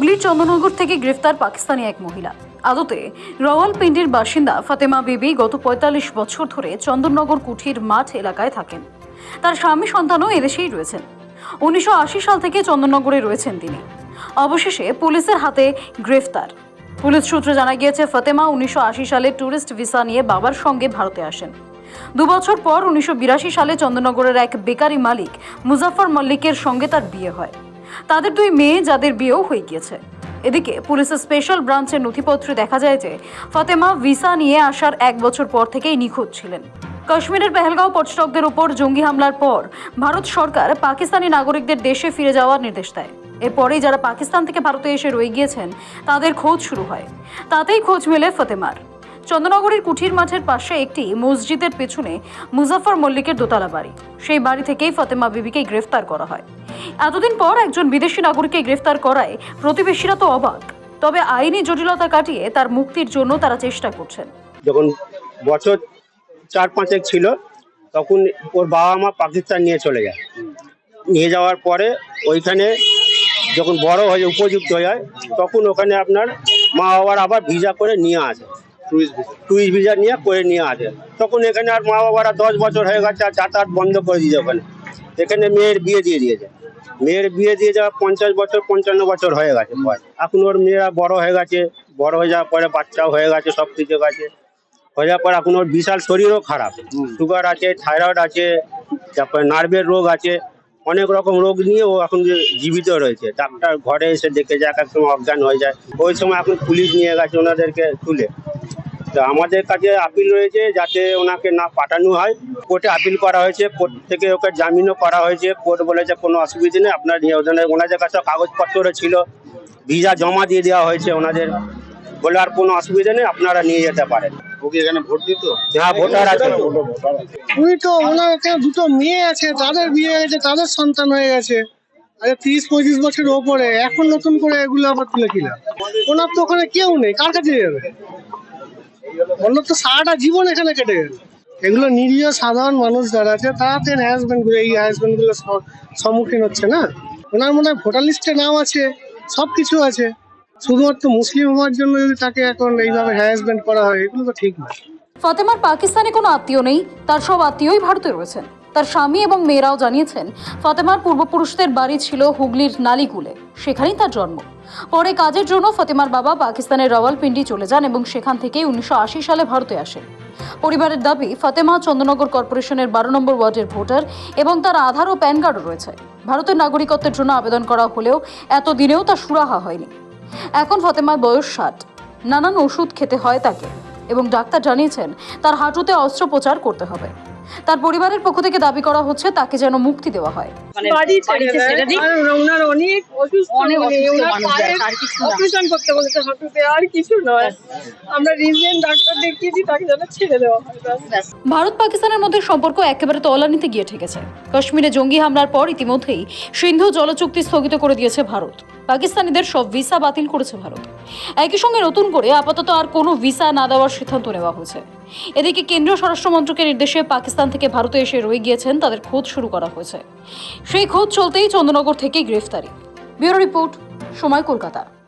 হুগলির চন্দ্রনগর থেকে গ্রেফতার পাকিস্তানি এক মহিলা। আদতে রওয়ালপিন্ডির বাসিন্দা ফাতেমা বিবি গত পঁয়তাল্লিশ বছর ধরে চন্দননগর কুঠির মাঠ এলাকায় থাকেন। তার স্বামী, সন্তানও এদেশেই রয়েছেন। উনিশশো আশি সাল থেকে চন্দননগরে রয়েছেন তিনি। অবশেষে পুলিশের হাতে গ্রেফতার। পুলিশ সূত্রে জানা গিয়েছে, ফাতেমা উনিশশো আশি সালে ট্যুরিস্ট ভিসা নিয়ে বাবার সঙ্গে ভারতে আসেন। দুবছর পর উনিশশো বিরাশি সালে চন্দননগরের এক বেকারি মালিক মুজাফর মল্লিকের সঙ্গে তার বিয়ে হয়। তাদের দুই মেয়ে যাদের বিয়েও হয়ে গিয়েছে। এদিকে পুলিশের স্পেশাল ব্রাঞ্চের নথিপত্রে দেখা যায় যে ফাতেমা ভিসা নিয়ে আসার এক বছর পর থেকেই নিখোঁজ ছিলেন। কাশ্মীরের পেহেলগাঁও পর্যটকদের উপর জঙ্গি হামলার পর ভারত সরকার পাকিস্তানি নাগরিকদের দেশে ফিরে যাওয়ার নির্দেশ দেয়। এরপরেই যারা পাকিস্তান থেকে ভারতে এসে রয়ে গিয়েছেন, তাদের খোঁজ শুরু হয়। তাতেই খোঁজ মেলে ফতেমার। চন্দ্রনগরের কুঠির মাঠের পাশে একটি মসজিদের পেছনে মুজাফর মল্লিকের দোতলা বাড়ি। সেই বাড়ি থেকেই ফতেমা বিবিকে গ্রেফতার করা হয়। এতদিন পর একজন বিদেশি নাগরিককে গ্রেফতার করায় প্রতিবেশীরা তো অবাক। তবে আইনি জটিলতা কাটিয়ে তার মুক্তির জন্য তারা চেষ্টা করছেন। যখন বছর চার পাঁচেক ছিল তখন ওর বাবা মা পাকিস্তান নিয়ে চলে যায়। নিয়ে যাওয়ার পরে ওইখানে যখন বড় হয়ে উপযুক্ত হয়ে যায় তখন ওখানে আপনার মা বাবার আবার ভিসা করে নিয়ে আসে। টুরিস্ট ভিসা নিয়ে করে নিয়ে আসে। তখন এখানে আর মা বাবারা দশ বছর হয়ে গেছে আর যাতায়াত বন্ধ করে দিয়েছে ওখানে। এখানে মেয়ের বিয়ে দিয়ে দিয়েছে। মেয়ের বিয়ে দিয়ে যাওয়া পঞ্চাশ বছর, পঞ্চান্ন বছর হয়ে গেছে। এখন ওর মেয়েরা বড় হয়ে গেছে, বড় হয়ে যাওয়ার পরে বাচ্চাও হয়ে গেছে, সব কিছু গেছে। হয়ে যাওয়ার পর এখন ওর বিশাল শরীরও খারাপ। সুগার আছে থাইরয়েড আছে, তারপরে নার্ভের রোগ আছে। অনেক রকম রোগ নিয়ে ও এখন জীবিত রয়েছে। ডাক্তার ঘরে এসে দেখে যায়, এক এক সময় অজ্ঞান হয়ে যায়। ওই সময় এখন পুলিশ নিয়ে গেছে ওনাদেরকে তুলে। তো আমাদের কাছে আপিল রয়েছে যাতে ওনাকে না পাঠানো হয়। কোর্টে আপিল করা হয়েছে কোর্ট থেকে ওকে জামিনও করা হয়েছে। কোর্ট বলেছে কোনো অসুবিধা নেই আপনার ওনাদের কাছে কাগজপত্র ছিল ভিসা জমা দিয়ে দেওয়া হয়েছে ওনাদের। বলে আর কোনো অসুবিধা নেই আপনারা নিয়ে যেতে পারেন। ও এখানে ভোট দিত? হ্যাঁ ভোটার আছে। উনি তো ওনার দুটো মেয়ে আছে তাদের বিয়ে হয়েছে তাদের সন্তান হয়ে গেছে। আরে তিরিশ পঁয়ত্রিশ বছর ওপরে এখন নতুন করে এগুলো আবার তুলে কিনা? ওনার তো ওখানে কেউ নেই কার কাছে যাবে? ওনার তো সারাটা জীবন এখানে কেটে গেল। এগুলো নিরীহ সাধারণ মানুষ যারা আছে তাদের হ্যারাসমেন্টগুলো, এই হ্যারাসমেন্টগুলো সম্মুখীন হচ্ছে না? ওনার মনে হয় ভোটার লিস্টে নাম আছে সব কিছু আছে। শুধুমাত্র মুসলিম হওয়ার জন্য যদি তাকে এখন এইভাবে হ্যারাসমেন্ট করা হয়, এগুলো তো ঠিক না। ফাতেমার পাকিস্তানে কোনো আত্মীয় নেই, তার সব আত্মীয়ই ভারতে রয়েছেন। তার স্বামী এবং মেয়েরাও জানিয়েছেন, ফাতেমার পূর্বপুরুষদের বাড়ি ছিল হুগলির নালিকুলে সেখানেই তার জন্ম। পরে কাজের জন্য ফতেমার বাবা পাকিস্তানের রাওয়ালপিন্ডি চলে যান এবং সেখান থেকেই উনিশশো আশি সালে ভারতে আসেন। পরিবারের দাবি, ফাতেমা চন্দ্রনগর কর্পোরেশনের বারো নম্বর ওয়ার্ডের ভোটার এবং তার আধার ও প্যান কার্ডও রয়েছে। ভারতের নাগরিকত্বের জন্য আবেদন করা হলেও এতদিনেও তা সুরাহা হয়নি। এখন ফাতেমার বয়স ষাট। নানান ওষুধ খেতে হয় তাকে এবং ডাক্তার জানিয়েছেন, তার হাঁটুতে অস্ত্রোপচার করতে হবে। তার পরিবারের পক্ষ থেকে দাবি করা হচ্ছে তাকে যেন মুক্তি দেওয়া হয়। ওনার অনেক মানে অসুস্থ ওনার মানুষ পায়ে যারা, আর কিছু না। অপারেশন করতে বলেছে হাঁটুতে আর কিছু নয়। আমরা রিজেন্ট ডাক্তার দেখিয়েছি তাকে যেন ছেড়ে দেওয়া হয় ভারত পাকিস্তানের মধ্যে সম্পর্ক একেবারে তলানিতে গিয়ে ঠেকেছে। কাশ্মীরে জঙ্গি হামলার পর ইতিমধ্যেই সিন্ধু জলচুক্তি স্থগিত করে দিয়েছে ভারত। পাকিস্তানিদের সব ভিসা বাতিল করেছে ভারত। একই সঙ্গে নতুন করে আপাতত আর কোনো ভিসা না দেওয়ার সিদ্ধান্ত নেওয়া হয়েছে। এদিকে কেন্দ্রীয় স্বরাষ্ট্রমন্ত্রকের নির্দেশে পাকিস্তান থেকে ভারতে এসে রয়ে গিয়েছেন তাদের খোঁজ শুরু করা হয়েছে। সেই খোঁজ চলতেই চন্দ্রনগর থেকে গ্রেফতারি। ব্যুরো রিপোর্ট, সময় কলকাতা।